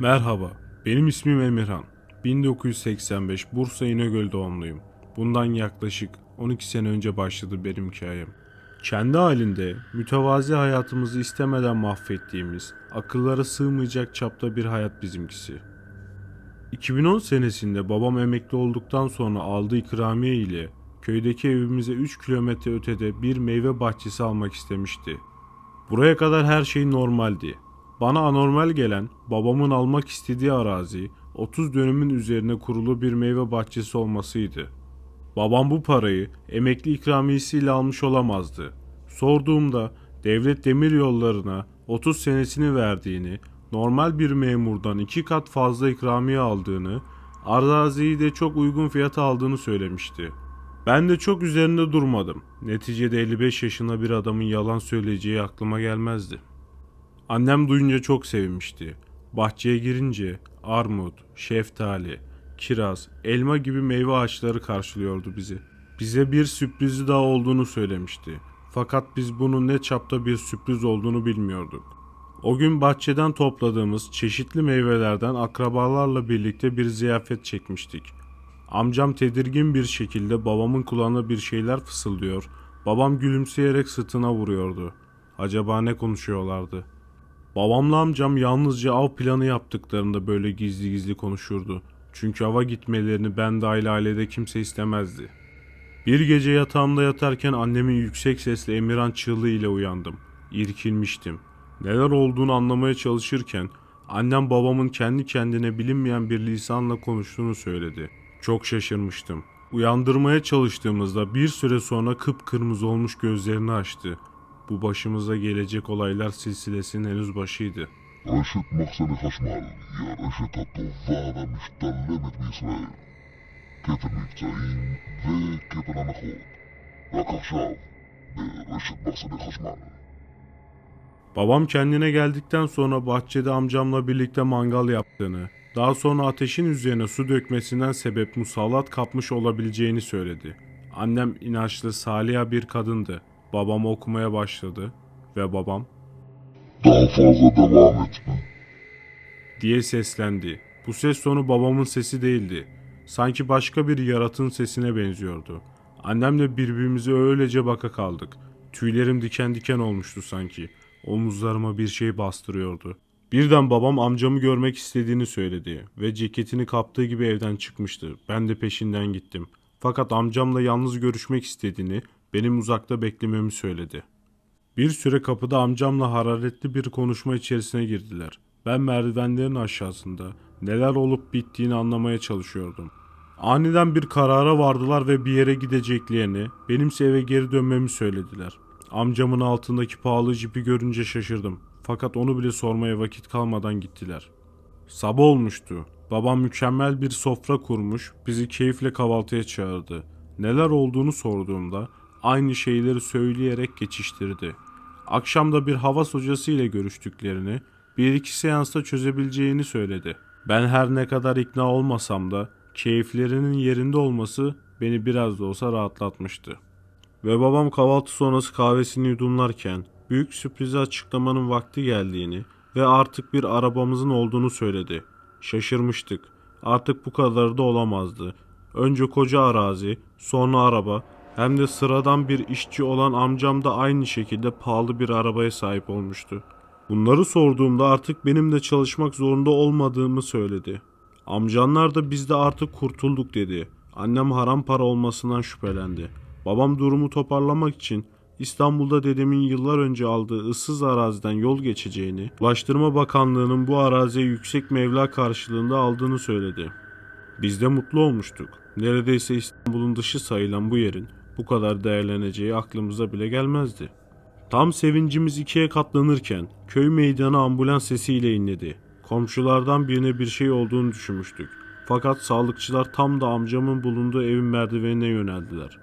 Merhaba, benim ismim Emirhan. 1985 Bursa İnegöl doğumluyum. Bundan yaklaşık 12 sene önce başladı benim hikayem. Kendi halinde mütevazi hayatımızı istemeden mahvettiğimiz, akıllara sığmayacak çapta bir hayat bizimkisi. 2010 senesinde babam emekli olduktan sonra aldığı ikramiye ile köydeki evimize 3 kilometre ötede bir meyve bahçesi almak istemişti. Buraya kadar her şey normaldi. Bana anormal gelen babamın almak istediği arazi 30 dönümün üzerine kurulu bir meyve bahçesi olmasıydı. Babam bu parayı emekli ikramiyesiyle almış olamazdı. Sorduğumda devlet demir yollarına 30 senesini verdiğini, normal bir memurdan iki kat fazla ikramiye aldığını, araziyi de çok uygun fiyata aldığını söylemişti. Ben de çok üzerinde durmadım. Neticede 55 yaşında bir adamın yalan söyleyeceği aklıma gelmezdi. Annem duyunca çok sevinmişti. Bahçeye girince armut, şeftali, kiraz, elma gibi meyve ağaçları karşılıyordu bizi. Bize bir sürprizi daha olduğunu söylemişti. Fakat biz bunun ne çapta bir sürpriz olduğunu bilmiyorduk. O gün bahçeden topladığımız çeşitli meyvelerden akrabalarla birlikte bir ziyafet çekmiştik. Amcam tedirgin bir şekilde babamın kulağına bir şeyler fısıldıyor. Babam gülümseyerek sırtına vuruyordu. Acaba ne konuşuyorlardı? Babamla amcam yalnızca av planı yaptıklarında böyle gizli gizli konuşurdu. Çünkü ava gitmelerini ben dahil ailede kimse istemezdi. Bir gece yatağımda yatarken annemin yüksek sesle Emirhan çığlığı ile uyandım. İrkilmiştim. Neler olduğunu anlamaya çalışırken annem babamın kendi kendine bilinmeyen bir lisanla konuştuğunu söyledi. Çok şaşırmıştım. Uyandırmaya çalıştığımızda bir süre sonra kıpkırmızı olmuş gözlerini açtı. Bu başımıza gelecek olaylar silsilesinin henüz başıydı. Reşit mahzeni haşmal, ya Reşit atovada müştellemet בישראל. כפל מבצעים וכפל הנחות. רק עכשיו, ברשת מחסני חשמל. Babam kendine geldikten sonra bahçede amcamla birlikte mangal yaptığını, daha sonra ateşin üzerine su dökmesinden sebep musallat kapmış olabileceğini söyledi. Annem inançlı, salih bir kadındı. Babam okumaya başladı ve babam Daha fazla devam etme. diye seslendi. Bu ses tonu babamın sesi değildi. Sanki başka bir yaratığın sesine benziyordu. Annemle birbirimize öylece baka kaldık. Tüylerim diken diken olmuştu sanki. Omuzlarıma bir şey bastırıyordu. Birden babam amcamı görmek istediğini söyledi ve ceketini kaptığı gibi evden çıkmıştı. Ben de peşinden gittim. Fakat amcamla yalnız görüşmek istediğini, benim uzakta beklememi söyledi. Bir süre kapıda amcamla hararetli bir konuşma içerisine girdiler. Ben merdivenlerin aşağısında neler olup bittiğini anlamaya çalışıyordum. Aniden bir karara vardılar ve bir yere gideceklerini, benimse eve geri dönmemi söylediler. Amcamın altındaki pahalı jipi görünce şaşırdım. Fakat onu bile sormaya vakit kalmadan gittiler. Sabah olmuştu. Babam mükemmel bir sofra kurmuş, bizi keyifle kahvaltıya çağırdı. Neler olduğunu sorduğumda aynı şeyleri söyleyerek geçiştirdi. Akşamda bir havas hocası ile görüştüklerini, bir iki seansta çözebileceğini söyledi. Ben her ne kadar ikna olmasam da keyiflerinin yerinde olması beni biraz da olsa rahatlatmıştı. Ve babam kahvaltı sonrası kahvesini yudumlarken büyük sürprizi açıklamanın vakti geldiğini ve artık bir arabamızın olduğunu söyledi. Şaşırmıştık. Artık bu kadarı da olamazdı. Önce koca arazi, sonra araba, hem de sıradan bir işçi olan amcam da aynı şekilde pahalı bir arabaya sahip olmuştu. Bunları sorduğumda artık benim de çalışmak zorunda olmadığımı söyledi. Amcanlar da biz de artık kurtulduk dedi. Annem haram para olmasından şüphelendi. Babam durumu toparlamak için İstanbul'da dedemin yıllar önce aldığı ıssız araziden yol geçeceğini, Ulaştırma Bakanlığı'nın bu araziye yüksek mevla karşılığında aldığını söyledi. Biz de mutlu olmuştuk. Neredeyse İstanbul'un dışı sayılan bu yerin bu kadar değerleneceği aklımıza bile gelmezdi. Tam sevincimiz ikiye katlanırken köy meydanı ambulans sesiyle inledi. Komşulardan birine bir şey olduğunu düşünmüştük. Fakat sağlıkçılar tam da amcamın bulunduğu evin merdivenine yöneldiler.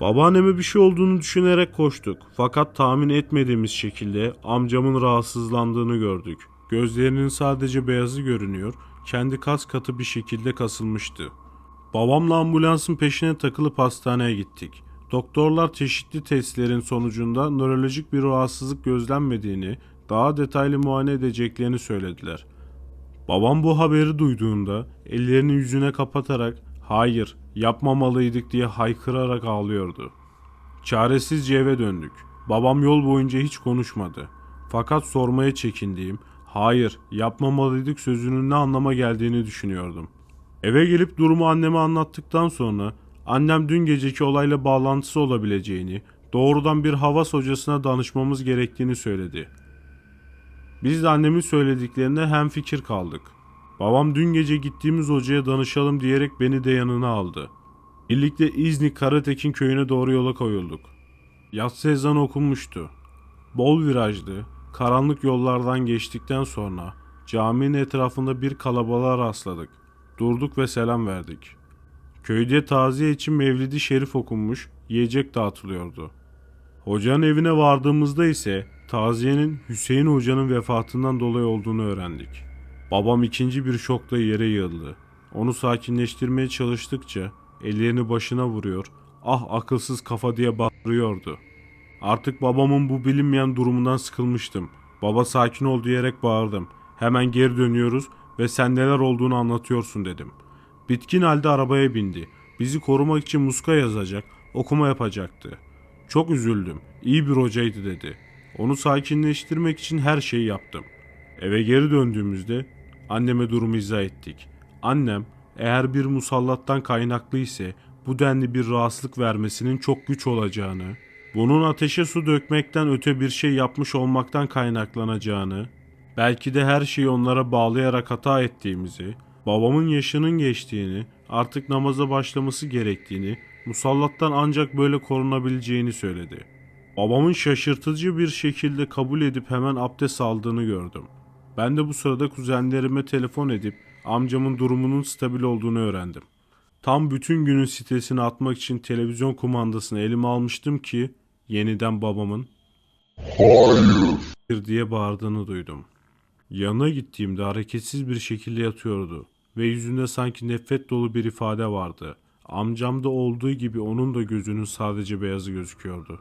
Babaanneme bir şey olduğunu düşünerek koştuk. Fakat tahmin etmediğimiz şekilde amcamın rahatsızlandığını gördük. Gözlerinin sadece beyazı görünüyor, kendi kas katı bir şekilde kasılmıştı. Babamla ambulansın peşine takılıp hastaneye gittik. Doktorlar çeşitli testlerin sonucunda nörolojik bir rahatsızlık gözlenmediğini, daha detaylı muayene edeceklerini söylediler. Babam bu haberi duyduğunda ellerini yüzüne kapatarak hayır yapmamalıydık diye haykırarak ağlıyordu. Çaresizce eve döndük. Babam yol boyunca hiç konuşmadı. Fakat sormaya çekindiğim hayır yapmamalıydık sözünün ne anlama geldiğini düşünüyordum. Eve gelip durumu anneme anlattıktan sonra annem dün geceki olayla bağlantısı olabileceğini, doğrudan bir havas hocasına danışmamız gerektiğini söyledi. Biz de annemin söylediklerine hem fikir kaldık. Babam dün gece gittiğimiz hocaya danışalım diyerek beni de yanına aldı. Birlikte İznik Karatekin köyüne doğru yola koyulduk. Yatsı ezanı okunmuştu. Bol virajlı, karanlık yollardan geçtikten sonra caminin etrafında bir kalabalığa rastladık. Durduk ve selam verdik. Köyde taziye için Mevlidi Şerif okunmuş, yiyecek dağıtılıyordu. Hocanın evine vardığımızda ise taziyenin Hüseyin Hoca'nın vefatından dolayı olduğunu öğrendik. Babam ikinci bir şokla yere yığıldı. Onu sakinleştirmeye çalıştıkça ellerini başına vuruyor, ah akılsız kafa diye bağırıyordu. Artık babamın bu bilinmeyen durumundan sıkılmıştım. Baba sakin ol diyerek bağırdım. Hemen geri dönüyoruz ve sen neler olduğunu anlatıyorsun dedim. Bitkin halde arabaya bindi. Bizi korumak için muska yazacak, okuma yapacaktı. Çok üzüldüm. İyi bir hocaydı dedi. Onu sakinleştirmek için her şeyi yaptım. Eve geri döndüğümüzde anneme durumu izah ettik. Annem eğer bir musallattan kaynaklı ise bu denli bir rahatsızlık vermesinin çok güç olacağını, bunun ateşe su dökmekten öte bir şey yapmış olmaktan kaynaklanacağını, belki de her şeyi onlara bağlayarak hata ettiğimizi, babamın yaşının geçtiğini, artık namaza başlaması gerektiğini, musallattan ancak böyle korunabileceğini söyledi. Babamın şaşırtıcı bir şekilde kabul edip hemen abdest aldığını gördüm. Ben de bu sırada kuzenlerime telefon edip amcamın durumunun stabil olduğunu öğrendim. Tam bütün günün stresini atmak için televizyon kumandasını elime almıştım ki yeniden babamın Hayır. diye bağırdığını duydum. Yanına gittiğimde hareketsiz bir şekilde yatıyordu ve yüzünde sanki nefret dolu bir ifade vardı. Amcamda olduğu gibi onun da gözünün sadece beyazı gözüküyordu.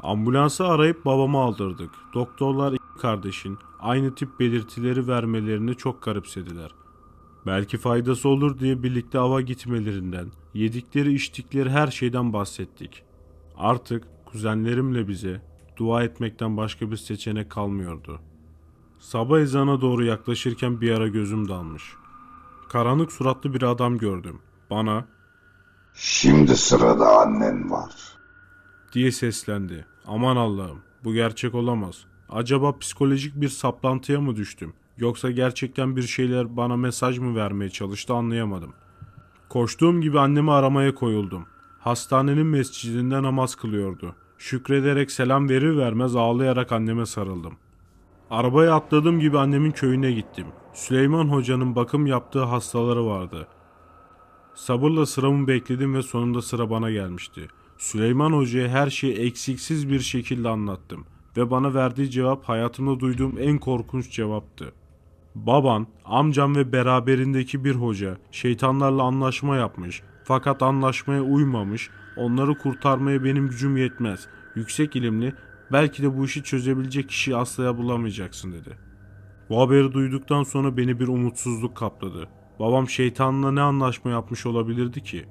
Ambulansı arayıp babamı aldırdık. Doktorlar iki kardeşin aynı tip belirtileri vermelerini çok garipsediler. Belki faydası olur diye birlikte ava gitmelerinden, yedikleri içtikleri her şeyden bahsettik. Artık kuzenlerimle bize dua etmekten başka bir seçenek kalmıyordu. Sabah ezana doğru yaklaşırken bir ara gözüm dalmış. Karanlık suratlı bir adam gördüm. Bana Şimdi sırada annen var. diye seslendi. Aman Allah'ım bu gerçek olamaz. Acaba psikolojik bir saplantıya mı düştüm? Yoksa gerçekten bir şeyler bana mesaj mı vermeye çalıştı anlayamadım. Koştuğum gibi annemi aramaya koyuldum. Hastanenin mescidinde namaz kılıyordu. Şükrederek selam verir vermez ağlayarak anneme sarıldım. Arabaya atladığım gibi annemin köyüne gittim. Süleyman Hoca'nın bakım yaptığı hastaları vardı. Sabırla sıramı bekledim ve sonunda sıra bana gelmişti. Süleyman Hoca'ya her şeyi eksiksiz bir şekilde anlattım ve bana verdiği cevap hayatımda duyduğum en korkunç cevaptı. Baban, amcam ve beraberindeki bir hoca şeytanlarla anlaşma yapmış fakat anlaşmaya uymamış, onları kurtarmaya benim gücüm yetmez. Yüksek ilimli, belki de bu işi çözebilecek kişiyi asla bulamayacaksın dedi. Bu haberi duyduktan sonra beni bir umutsuzluk kapladı. Babam şeytanla ne anlaşma yapmış olabilirdi ki?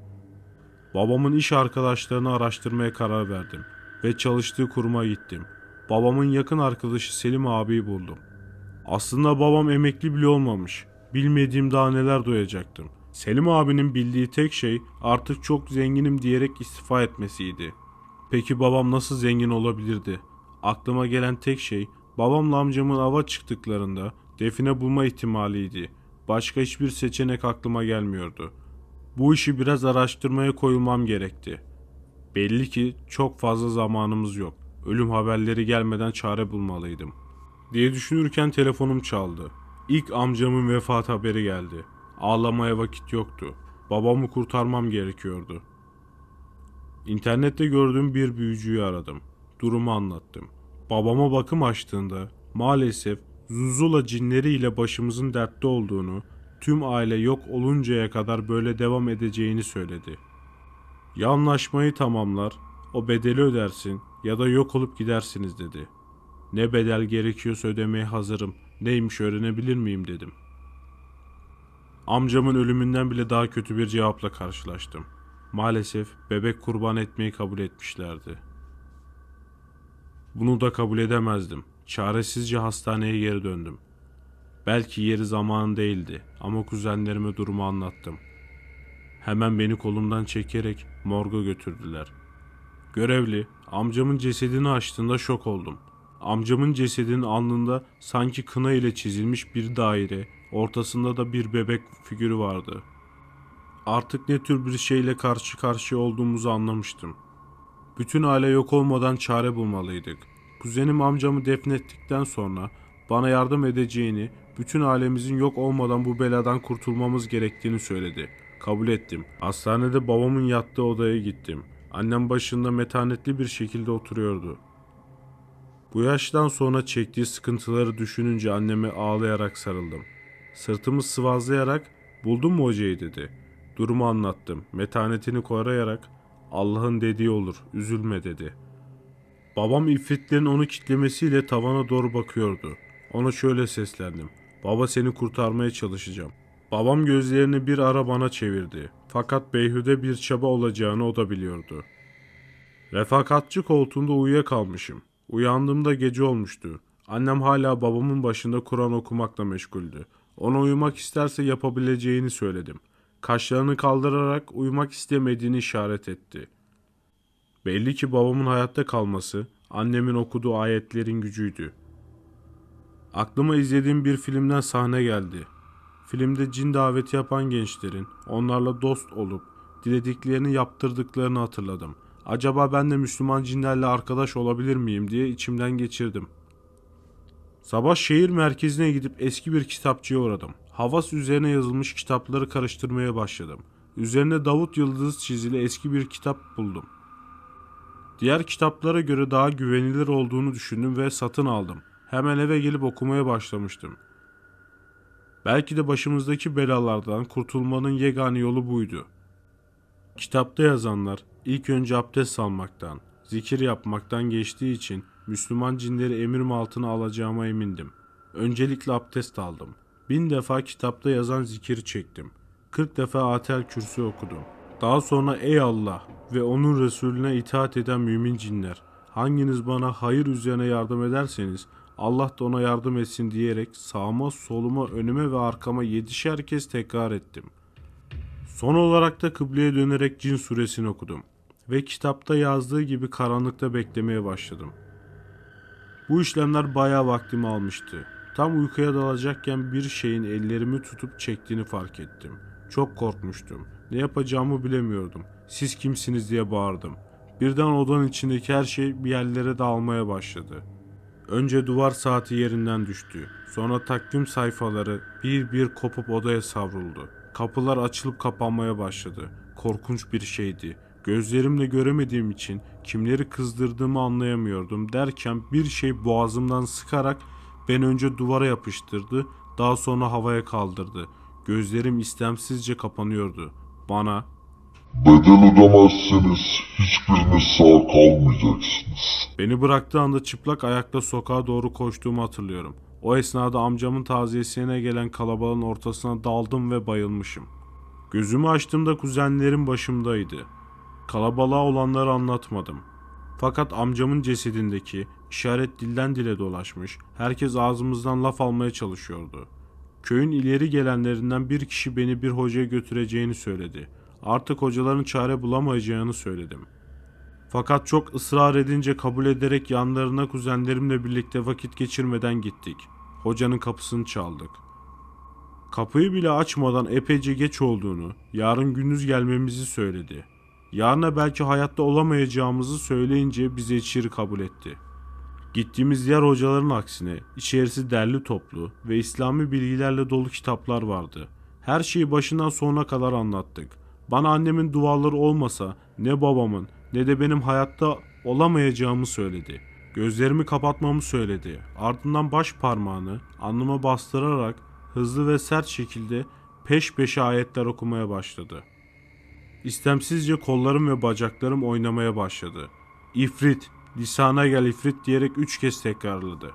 Babamın iş arkadaşlarını araştırmaya karar verdim ve çalıştığı kuruma gittim. Babamın yakın arkadaşı Selim abiyi buldum. Aslında babam emekli bile olmamış. Bilmediğim daha neler duyacaktım. Selim abinin bildiği tek şey artık çok zenginim diyerek istifa etmesiydi. Peki babam nasıl zengin olabilirdi? Aklıma gelen tek şey babamla amcamın ava çıktıklarında define bulma ihtimaliydi. Başka hiçbir seçenek aklıma gelmiyordu. Bu işi biraz araştırmaya koyulmam gerekti. Belli ki çok fazla zamanımız yok. Ölüm haberleri gelmeden çare bulmalıydım. Diye düşünürken telefonum çaldı. İlk amcamın vefat haberi geldi. Ağlamaya vakit yoktu. Babamı kurtarmam gerekiyordu. İnternette gördüğüm bir büyücüyü aradım. Durumu anlattım. Babama bakım açtığında maalesef Zuzula cinleriyle başımızın dertte olduğunu, tüm aile yok oluncaya kadar böyle devam edeceğini söyledi. Ya anlaşmayı tamamlar, o bedeli ödersin ya da yok olup gidersiniz dedi. Ne bedel gerekiyorsa ödemeye hazırım. Neymiş öğrenebilir miyim dedim. Amcamın ölümünden bile daha kötü bir cevapla karşılaştım. Maalesef bebek kurban etmeyi kabul etmişlerdi. Bunu da kabul edemezdim. Çaresizce hastaneye geri döndüm. Belki yeri zamanı değildi ama kuzenlerime durumu anlattım. Hemen beni kolumdan çekerek morga götürdüler. Görevli amcamın cesedini açtığında şok oldum. Amcamın cesedinin alnında sanki kına ile çizilmiş bir daire, ortasında da bir bebek figürü vardı. Artık ne tür bir şeyle karşı karşıya olduğumuzu anlamıştım. Bütün aile yok olmadan çare bulmalıydık. Kuzenim amcamı defnettikten sonra bana yardım edeceğini, bütün ailemizin yok olmadan bu beladan kurtulmamız gerektiğini söyledi. Kabul ettim. Hastanede babamın yattığı odaya gittim. Annem başında metanetli bir şekilde oturuyordu. Bu yaştan sonra çektiği sıkıntıları düşününce anneme ağlayarak sarıldım. Sırtımı sıvazlayarak buldun mu hocayı dedi. Durumu anlattım. Metanetini koruyarak Allah'ın dediği olur üzülme dedi. Babam ifritlerin onu kitlemesiyle tavana doğru bakıyordu. Ona şöyle seslendim. Baba seni kurtarmaya çalışacağım. Babam gözlerini bir ara bana çevirdi. Fakat beyhude bir çaba olacağını o da biliyordu. Refakatçi koltuğunda uyuyakalmışım. Uyandığımda gece olmuştu. Annem hala babamın başında Kur'an okumakla meşguldü. Ona uyumak isterse yapabileceğini söyledim. Kaşlarını kaldırarak uyumak istemediğini işaret etti. Belli ki babamın hayatta kalması annemin okuduğu ayetlerin gücüydü. Aklıma izlediğim bir filmden sahne geldi. Filmde cin daveti yapan gençlerin onlarla dost olup dilediklerini yaptırdıklarını hatırladım. Acaba ben de Müslüman cinlerle arkadaş olabilir miyim diye içimden geçirdim. Sabah şehir merkezine gidip eski bir kitapçıya uğradım. Havas üzerine yazılmış kitapları karıştırmaya başladım. Üzerine Davut Yıldız çizili eski bir kitap buldum. Diğer kitaplara göre daha güvenilir olduğunu düşündüm ve satın aldım. Hemen eve gelip okumaya başlamıştım. Belki de başımızdaki belalardan kurtulmanın yegane yolu buydu. Kitapta yazanlar ilk önce abdest almaktan, zikir yapmaktan geçtiği için Müslüman cinleri emirim altına alacağıma emindim. Öncelikle abdest aldım. Bin defa kitapta yazan zikiri çektim. Kırk defa atel kürsü okudum. Daha sonra ey Allah ve onun Resulüne itaat eden mümin cinler, hanginiz bana hayır üzerine yardım ederseniz Allah da ona yardım etsin diyerek sağıma, soluma, önüme ve arkama yedişer kez tekrar ettim. Son olarak da kıbleye dönerek cin suresini okudum ve kitapta yazdığı gibi karanlıkta beklemeye başladım. Bu işlemler bayağı vaktimi almıştı. Tam uykuya dalacakken bir şeyin ellerimi tutup çektiğini fark ettim. Çok korkmuştum. Ne yapacağımı bilemiyordum. Siz kimsiniz diye bağırdım. Birden odanın içindeki her şey bir yerlere dağılmaya başladı. Önce duvar saati yerinden düştü. Sonra takvim sayfaları bir bir kopup odaya savruldu. Kapılar açılıp kapanmaya başladı. Korkunç bir şeydi. Gözlerimle göremediğim için kimleri kızdırdığımı anlayamıyordum derken bir şey boğazımdan sıkarak beni önce duvara yapıştırdı, daha sonra havaya kaldırdı. Gözlerim istemsizce kapanıyordu. Bana Bedel ödemezseniz hiçbiriniz sağ kalmayacaksınız. Beni bıraktığı anda çıplak ayakla sokağa doğru koştuğumu hatırlıyorum. O esnada amcamın taziyesine gelen kalabalığın ortasına daldım ve bayılmışım. Gözümü açtığımda kuzenlerim başımdaydı. Kalabalığa olanları anlatmadım. Fakat amcamın cesedindeki işaret dilden dile dolaşmış, herkes ağzımızdan laf almaya çalışıyordu. Köyün ileri gelenlerinden bir kişi beni bir hocaya götüreceğini söyledi. Artık hocaların çare bulamayacağını söyledim. Fakat çok ısrar edince kabul ederek yanlarına kuzenlerimle birlikte vakit geçirmeden gittik. Hocanın kapısını çaldık. Kapıyı bile açmadan epeyce geç olduğunu, yarın gündüz gelmemizi söyledi. Yarına belki hayatta olamayacağımızı söyleyince bizi içeri kabul etti. Gittiğimiz diğer hocaların aksine içerisi derli toplu ve İslami bilgilerle dolu kitaplar vardı. Her şeyi başından sonuna kadar anlattık. Bana annemin duaları olmasa ne babamın ne de benim hayatta olamayacağımı söyledi. Gözlerimi kapatmamı söyledi. Ardından baş parmağını alnıma bastırarak hızlı ve sert şekilde peş peşe ayetler okumaya başladı. İstemsizce kollarım ve bacaklarım oynamaya başladı. İfrit, lisana gel ifrit diyerek üç kez tekrarladı.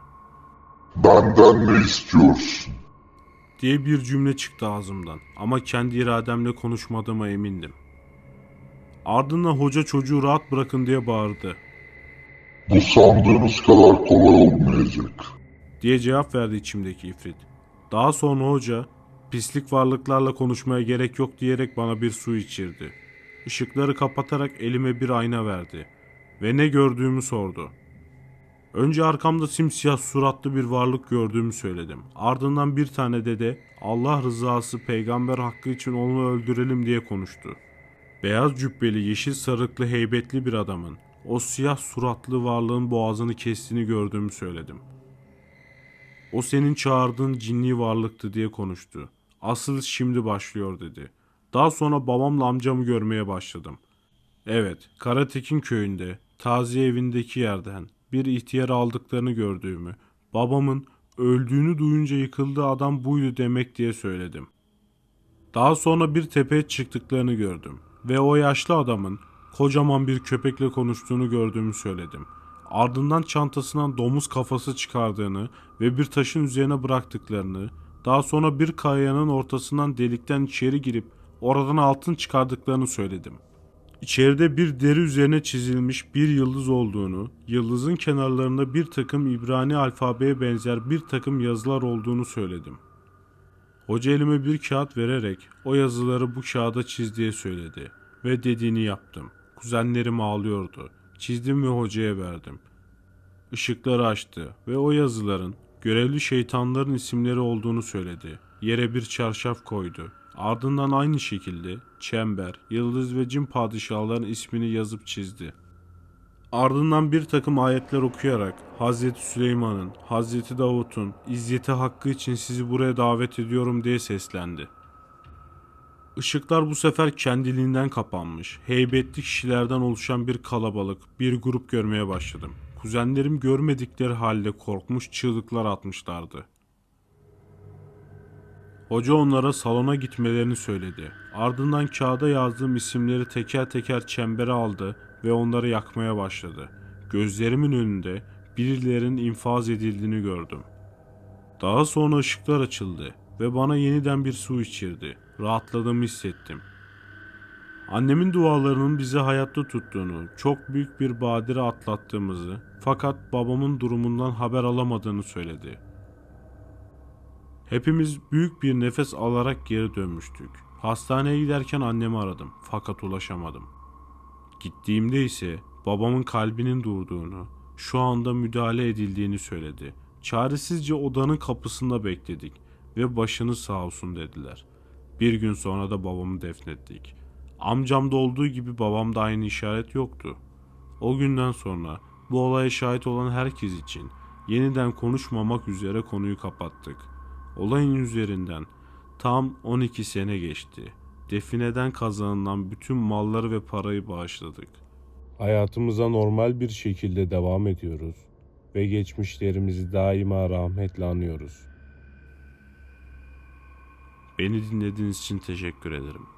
Benden ne istiyorsun? diye bir cümle çıktı ağzımdan ama kendi irademle konuşmadığıma emindim. Ardından hoca çocuğu rahat bırakın diye bağırdı. Bu sandığınız kadar kolay olmayacak. diye cevap verdi içimdeki ifrit. Daha sonra hoca pislik varlıklarla konuşmaya gerek yok diyerek bana bir su içirdi. Işıkları kapatarak elime bir ayna verdi ve ne gördüğümü sordu. Önce arkamda simsiyah suratlı bir varlık gördüğümü söyledim. Ardından bir tane dede Allah rızası peygamber hakkı için onu öldürelim diye konuştu. Beyaz cübbeli yeşil sarıklı heybetli bir adamın o siyah suratlı varlığın boğazını kestiğini gördüğümü söyledim. O senin çağırdığın cinli varlıktı diye konuştu. Asıl şimdi başlıyor dedi. Daha sonra babamla amcamı görmeye başladım. Evet, Karatekin köyünde, taziye evindeki yerden bir ihtiyar aldıklarını gördüğümü, babamın öldüğünü duyunca yıkıldığı adam buydu demek diye söyledim. Daha sonra bir tepeye çıktıklarını gördüm ve o yaşlı adamın kocaman bir köpekle konuştuğunu gördüğümü söyledim. Ardından çantasından domuz kafası çıkardığını ve bir taşın üzerine bıraktıklarını, daha sonra bir kayanın ortasından delikten içeri girip oradan altın çıkardıklarını söyledim. İçeride bir deri üzerine çizilmiş bir yıldız olduğunu, yıldızın kenarlarında bir takım İbrani alfabeye benzer bir takım yazılar olduğunu söyledim. Hoca elime bir kağıt vererek o yazıları bu kağıda çiz diye söyledi ve dediğini yaptım. Kuzenlerim ağlıyordu. Çizdim ve hocaya verdim. Işıkları açtı ve o yazıların görevli şeytanların isimleri olduğunu söyledi. Yere bir çarşaf koydu. Ardından aynı şekilde çember, yıldız ve cin padişahların ismini yazıp çizdi. Ardından bir takım ayetler okuyarak Hazreti Süleyman'ın, Hazreti Davut'un izzeti hakkı için sizi buraya davet ediyorum diye seslendi. Işıklar bu sefer kendiliğinden kapanmış. Heybetli kişilerden oluşan bir kalabalık, bir grup görmeye başladım. Kuzenlerim görmedikleri halde korkmuş çığlıklar atmışlardı. Hoca onlara salona gitmelerini söyledi. Ardından kağıda yazdığım isimleri teker teker çembere aldı ve onları yakmaya başladı. Gözlerimin önünde birilerinin infaz edildiğini gördüm. Daha sonra ışıklar açıldı ve bana yeniden bir su içirdi. Rahatladığımı hissettim. Annemin dualarının bizi hayatta tuttuğunu, çok büyük bir badire atlattığımızı fakat babamın durumundan haber alamadığını söyledi. Hepimiz büyük bir nefes alarak geri dönmüştük. Hastaneye giderken annemi aradım fakat ulaşamadım. Gittiğimde ise babamın kalbinin durduğunu, şu anda müdahale edildiğini söyledi. Çaresizce odanın kapısında bekledik ve başını sağ olsun dediler. Bir gün sonra da babamı defnettik. Amcamda olduğu gibi babamda aynı işaret yoktu. O günden sonra bu olaya şahit olan herkes için yeniden konuşmamak üzere konuyu kapattık. Olayın üzerinden tam 12 sene geçti. Defineden kazanılan bütün malları ve parayı bağışladık. Hayatımıza normal bir şekilde devam ediyoruz ve geçmişlerimizi daima rahmetle anıyoruz. Beni dinlediğiniz için teşekkür ederim.